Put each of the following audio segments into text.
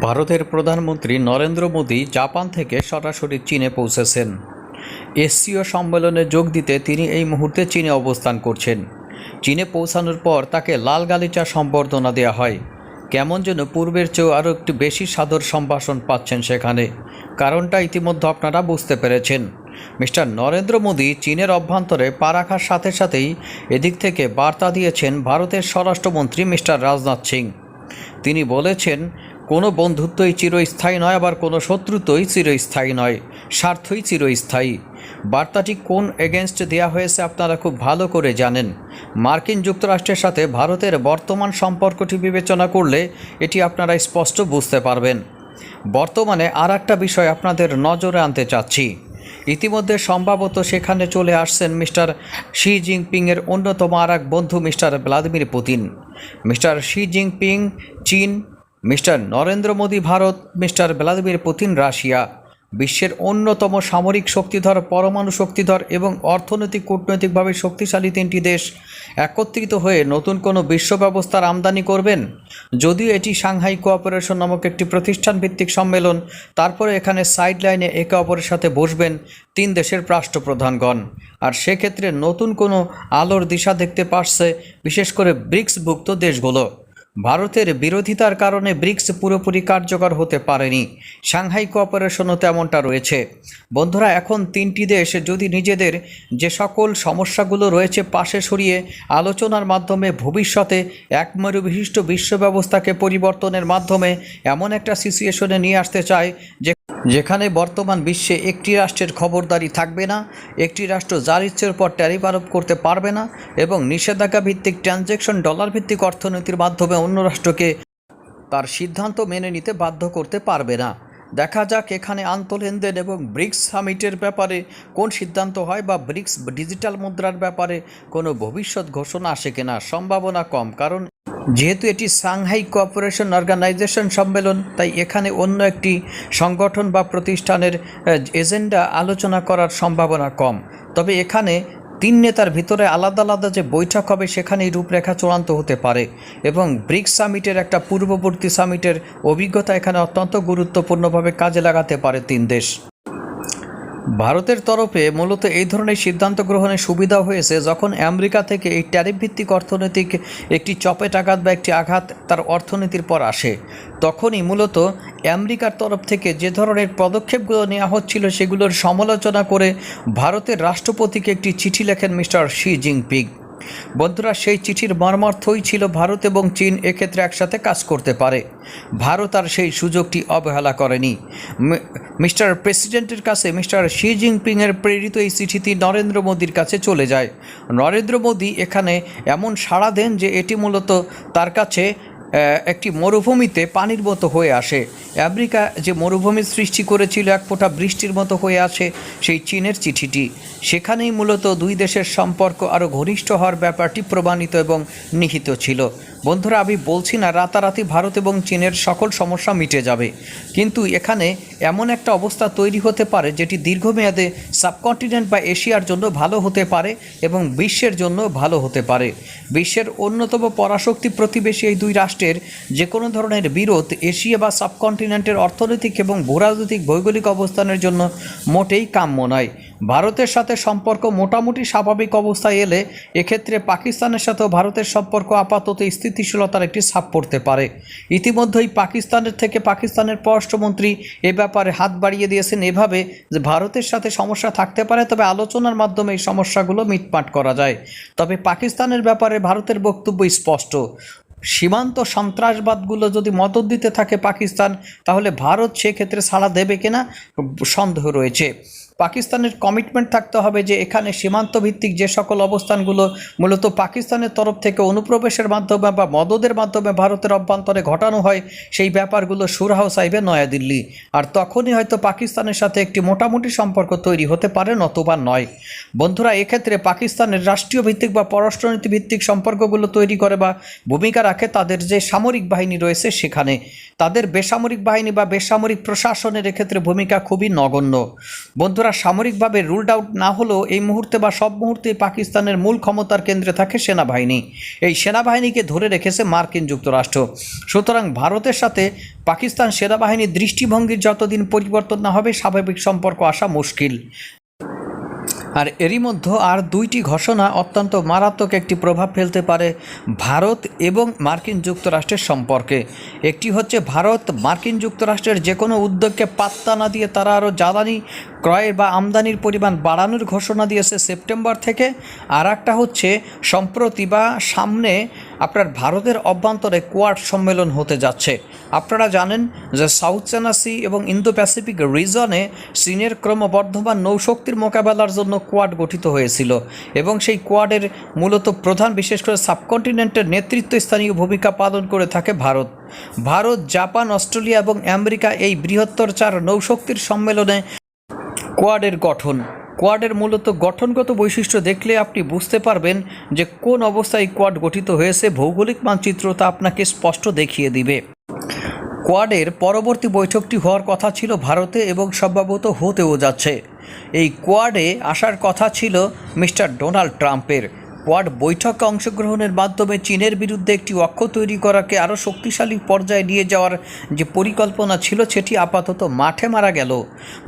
ভারতের প্রধানমন্ত্রী নরেন্দ্র মোদী জাপান থেকে সরাসরি চীনে পৌঁছেছেন। এসসিও সম্মেলনে যোগ দিতে তিনি এই মুহূর্তে চীনে অবস্থান করছেন। চীনে পৌঁছানোর পর তাকে লাল গালিচা সম্বর্ধনা দেওয়া হয়। কেমন যেন পূর্বের চেয়েও আরও একটু বেশি সাদর সম্ভাষণ পাচ্ছেন সেখানে। কারণটা ইতিমধ্যে আপনারা বুঝতে পেরেছেন। মিস্টার নরেন্দ্র মোদী চীনের অভ্যন্তরে পা রাখার সাথে সাথেই এদিক থেকে বার্তা দিয়েছেন ভারতের স্বরাষ্ট্রমন্ত্রী মিস্টার রাজনাথ সিং। তিনি বলেছেন কোনো বন্ধুত্বই চিরস্থায়ী নয়, আবার কোনো শত্রুত্বই চিরস্থায়ী নয়, স্বার্থই চিরস্থায়ী। বার্তাটি কোন এগেনস্ট দেয়া হয়েছে আপনারা খুব ভালো করে জানেন। মার্কিন যুক্তরাষ্ট্রের সাথে ভারতের বর্তমান সম্পর্কটি বিবেচনা করলে এটি আপনারা স্পষ্ট বুঝতে পারবেন। বর্তমানে আর একটা বিষয় আপনাদের নজরে আনতে চাচ্ছি। ইতিমধ্যে সম্ভবত সেখানে চলে আসছেন মিস্টার শি জিনপিংয়ের অন্যতম আর এক বন্ধু mister Vladimir Putin. Mister Xi Jinping, চীন mister Narendra Modi Bharat, mister Vladimir Putin Russia, বিশ্বের অন্যতম সামরিক শক্তিধর, পরমাণু শক্তিধর এবং অর্থনৈতিক কূটনৈতিকভাবে শক্তিশালী তিনটি দেশ একত্রিত হয়ে নতুন কোনো বিশ্ব ব্যবস্থার আমদানি করবেন? যদিও এটি সাংহাই কোঅপারেশন নামক একটি প্রতিষ্ঠান ভিত্তিক সম্মেলন, তারপরে এখানে সাইড লাইনে একে অপরের সাথে বসবেন তিন দেশের রাষ্ট্রপ্রধানগণ। আর সেক্ষেত্রে নতুন কোনো আলোর দিশা দেখতে পারছে বিশেষ করে ব্রিক্সভুক্ত দেশগুলো। ভারতের বিরোধিতার কারণে ব্রিক্স পুরোপুরি কার্যকর হতে পারেনি। সাংহাই কোঅপারেশনও তেমনটা রয়েছে। বন্ধুরা, এখন তিনটি দেশ যদি নিজেদের যে সকল সমস্যাগুলো রয়েছে পাশে সরিয়ে আলোচনার মাধ্যমে ভবিষ্যতে এক বিশিষ্ট বিশ্ব ব্যবস্থাকে পরিবর্তনের মাধ্যমে এমন একটা সিচুয়েশনে নিয়ে আসতে চায় যে যেখানে বর্তমান বিশ্বে একটি রাষ্ট্রের খবরদারি থাকবে না, একটি রাষ্ট্র যার ইচ্ছের উপর ট্যারিফ আরোপ করতে পারবে না এবং নিষেধাজ্ঞা ভিত্তিক ট্রানজ্যাকশন ডলার ভিত্তিক অর্থনীতির মাধ্যমে অন্য রাষ্ট্রকে তার সিদ্ধান্ত মেনে নিতে বাধ্য করতে পারবে না। দেখা যাক এখানে আন্তঃলেনদেন এবং ব্রিক্স সামিটের ব্যাপারে কোন সিদ্ধান্ত হয় বা ব্রিক্স ডিজিটাল মুদ্রার ব্যাপারে কোনো ভবিষ্যৎ ঘোষণা আসে কিনা সম্ভাবনা কম, কারণ যেহেতু এটি সাংহাই কোঅপারেশন অর্গানাইজেশন সম্মেলন, তাই এখানে অন্য একটি সংগঠন বা প্রতিষ্ঠানের এজেন্ডা আলোচনা করার সম্ভাবনা কম। তবে এখানে তিন নেতার ভিতরে আলাদা আলাদা যে বৈঠক হবে, সেখানেই রূপরেখা চূড়ান্ত হতে পারে এবং ব্রিক্স সামিটের একটা পূর্ববর্তী সামিটের অভিজ্ঞতা এখানে অত্যন্ত গুরুত্বপূর্ণভাবে কাজে লাগাতে পারে তিন দেশ। ভারতের তরফে মূলত এই ধরনের সিদ্ধান্ত গ্রহণের সুবিধা হয়েছে যখন আমেরিকা থেকে এই ট্যারিফ ভিত্তিক অর্থনৈতিক একটি চপেট আঘাত বা একটি আঘাত তার অর্থনীতির পর আসে। তখনই মূলত আমেরিকার তরফ থেকে যে ধরনের পদক্ষেপগুলো নেওয়া হচ্ছিল সেগুলোর সমালোচনা করে ভারতের রাষ্ট্রপতিকে একটি চিঠি লেখেন মিস্টার শি জিনপিং। বন্ধুরা, সেই চিঠির মর্মার্থই ছিল ভারত এবং চীন এক্ষেত্রে একসাথে কাজ করতে পারে। ভারত আর সেই সুযোগটি অবহেলা করেনি। মিস্টার প্রেসিডেন্টের কাছে মিস্টার শি জিনপিংয়ের প্রেরিত এই চিঠিটি নরেন্দ্র মোদীর কাছে চলে যায়। নরেন্দ্র মোদী এখানে এমন সাড়া দেন যে এটি মূলত তার কাছে একটি মরুভূমিতে পানির মতো হয়ে আসে। আমেরিকা যে মরুভূমির সৃষ্টি করেছিল, এক ফোঁটা বৃষ্টির মতো হয়ে আসে সেই চীনের চিঠিটি। সেখানেই মূলত দুই দেশের সম্পর্ক আরও ঘনিষ্ঠ হওয়ার ব্যাপারটি প্রমাণিত এবং নিহিত ছিল। বন্ধুরা, আমি বলছি না রাতারাতি ভারত এবং চীনের সকল সমস্যা মিটে যাবে। কিন্তু এখানে এমন একটা অবস্থা তৈরি হতে পারে যেটি দীর্ঘমেয়াদে সাবকন্টিনেন্ট বা এশিয়ার জন্য ভালো হতে পারে এবং বিশ্বের জন্য ভালো হতে পারে। বিশ্বের অন্যতম পরাশক্তি প্রতিবেশী এই দুই রাষ্ট্রের যে কোনো ধরনের বিরোধ এশিয়া বা সাবকন্টিনেন্টের অর্থনৈতিক এবং ভূরাজনৈতিক ভৌগোলিক অবস্থানের জন্য মোটেই কাম্য নয়। ভারতের সাথে সম্পর্ক মোটামুটি স্বাভাবিক অবস্থায় এলে এক্ষেত্রে পাকিস্তানের সাথেও ভারতের সম্পর্ক আপাতত স্থিতিশীলতার একটি ছাপ পড়তে পারে। ইতিমধ্যেই পাকিস্তানের থেকে পাকিস্তানের পররাষ্ট্রমন্ত্রী এ ব্যাপারে হাত বাড়িয়ে দিয়েছেন এভাবে যে ভারতের সাথে সমস্যা থাকতে পারে, তবে আলোচনার মাধ্যমে এই সমস্যাগুলো মিটমাট করা যায়। তবে পাকিস্তানের ব্যাপারে ভারতের বক্তব্য স্পষ্ট। সীমান্ত সন্ত্রাসবাদগুলো যদি মদত দিতে থাকে পাকিস্তান, তাহলে ভারত সেক্ষেত্রে সাড়া দেবে কিনা? সন্দেহ রয়েছে। পাকিস্তানের কমিটমেন্ট থাকতে হবে যে এখানে সীমান্ত ভিত্তিক যে সকল অবস্থানগুলো, মূলত পাকিস্তানের তরফ থেকে অনুপ্রবেশের মাধ্যমে বা মদদের মাধ্যমে ভারতের অভ্যন্তরে ঘটানো হয়, সেই ব্যাপারগুলো সুরাহ চাইবে নয়াদিল্লি। আর তখনই হয়তো পাকিস্তানের সাথে একটি মোটামুটি সম্পর্ক তৈরি হতে পারে, নতুবা নয়। বন্ধুরা, এক্ষেত্রে পাকিস্তানের রাষ্ট্রীয় ভিত্তিক বা পররাষ্ট্রনীতি ভিত্তিক সম্পর্কগুলো তৈরি করে বা ভূমিকা রাখে তাদের যে সামরিক বাহিনী রয়েছে সেখানে। তাদের বেসামরিক বাহিনী বা বেসামরিক প্রশাসনের এক্ষেত্রে ভূমিকা খুবই নগণ্য। বন্ধুরা বন্ধুরা সামরিকভাবে রুলড আউট না হলেও এই মুহূর্তে বা সব মুহূর্তে পাকিস্তানের মূল ক্ষমতার কেন্দ্রে থাকে সেনাবাহিনী। এই সেনাবাহিনীকে ধরে রেখেছে মার্কিন যুক্তরাষ্ট্র। সুতরাং ভারতের সাথে পাকিস্তান সেনাবাহিনীর দৃষ্টিভঙ্গির যতদিন পরিবর্তন না হবে, স্বাভাবিক সম্পর্ক আসা মুশকিল। আর এরই মধ্যে আর দুইটি ঘোষণা অত্যন্ত মারাত্মক একটি প্রভাব ফেলতে পারে ভারত এবং মার্কিন যুক্তরাষ্ট্রের সম্পর্কে। একটি হচ্ছে ভারত, মার্কিন যুক্তরাষ্ট্রের যে কোনো উদ্যোগকে পাত্তা না দিয়ে তারা আরও জ্বালানি ক্রয়ের বা আমদানির পরিমাণ বাড়ানোর ঘোষণা দিয়েছে সেপ্টেম্বর থেকে। আর একটা হচ্ছে, সম্প্রতি বা সামনে আপনার ভারতের অভ্যন্তরে কোয়াড সম্মেলন হতে যাচ্ছে। আপনারা জানেন যে সাউথ চায়না সি এবং ইন্দো প্যাসিফিক রিজনে চীনের ক্রমবর্ধমান নৌশক্তির মোকাবেলার জন্য কোয়াড গঠিত হয়েছিল এবং সেই কোয়াডের মূলত প্রধান, বিশেষ করে সাবকন্টিনেন্টের নেতৃত্বস্থানীয় ভূমিকা পালন করে থাকে ভারত। ভারত, জাপান, অস্ট্রেলিয়া এবং আমেরিকা এই বৃহত্তর চার নৌশক্তির সম্মেলনে কোয়াডের গঠন। কোয়াডের মূলত গঠনগত বৈশিষ্ট্য দেখলে আপনি বুঝতে পারবেন যে কোন অবস্থায় কোয়াড গঠিত হয়েছে। ভৌগোলিক মানচিত্র তা আপনাকে স্পষ্ট দেখিয়ে দিবে। কোয়াডের পরবর্তী বৈঠকটি হওয়ার কথা ছিল ভারতে এবং সম্ভবত হতেও যাচ্ছে। এই কোয়াডে আসার কথা ছিল মিস্টার ডোনাল্ড ট্রাম্পের। কোয়াড বৈঠকে অংশগ্রহণের মাধ্যমে চীনের বিরুদ্ধে একটি অক্ষ তৈরি করাকে আরও শক্তিশালী পর্যায়ে নিয়ে যাওয়ার যে পরিকল্পনা ছিল, সেটি আপাতত মাঠে মারা গেল।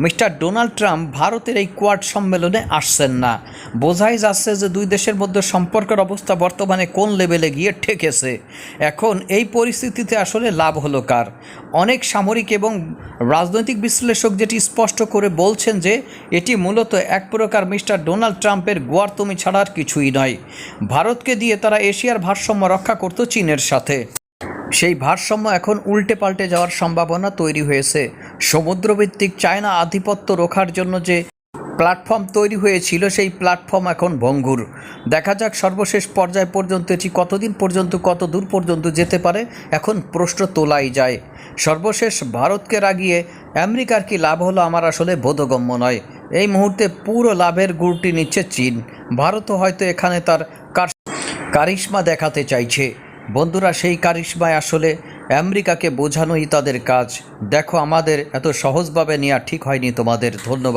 মিস্টার ডোনাল্ড ট্রাম্প ভারতের এই কোয়াড সম্মেলনে আসছেন না। বোঝাই যাচ্ছে যে দুই দেশের মধ্যে সম্পর্কের অবস্থা বর্তমানে কোন লেভেলে গিয়ে ঠেকেছে। এখন এই পরিস্থিতিতে আসলে লাভ হলো কার? অনেক সামরিক এবং রাজনৈতিক বিশ্লেষক যেটি স্পষ্ট করে বলছেন যে, এটি মূলত এক প্রকার মিস্টার ডোনাল্ড ট্রাম্পের গোয়ারতমি ছাড়া আর কিছুই নয়। ভারতকে দিয়ে তারা এশিয়ার ভারসাম্য রক্ষা করত চীনের সাথে। সেই ভারসাম্য এখন উল্টে পাল্টে যাওয়ার সম্ভাবনা তৈরি হয়েছে। সমুদ্রভিত্তিক চায়না আধিপত্য রোখার জন্য যে প্ল্যাটফর্ম তৈরি হয়েছিল, সেই প্ল্যাটফর্ম এখন ভঙ্গুর। দেখা যাক সর্বশেষ পর্যায় পর্যন্ত এটি কতদিন পর্যন্ত, কত দূর পর্যন্ত যেতে পারে, এখন প্রশ্ন তোলাই যায়। সর্বশেষ ভারতকে রাগিয়ে আমেরিকার কি লাভ হলো আমার আসলে বোধগম্য নয়। এই মুহূর্তে পুরো লাভের গুড়টি নিচ্ছে চীন। ভারতও হয়তো এখানে তার কার কারিশমা দেখাতে চাইছে। বন্ধুরা, সেই কারিশ্মায় আসলে আমেরিকাকে বোঝানোই তাদের কাজ। দেখো, আমাদের এত সহজভাবে নেওয়া ঠিক হয়নি তোমাদের। ধন্যবাদ।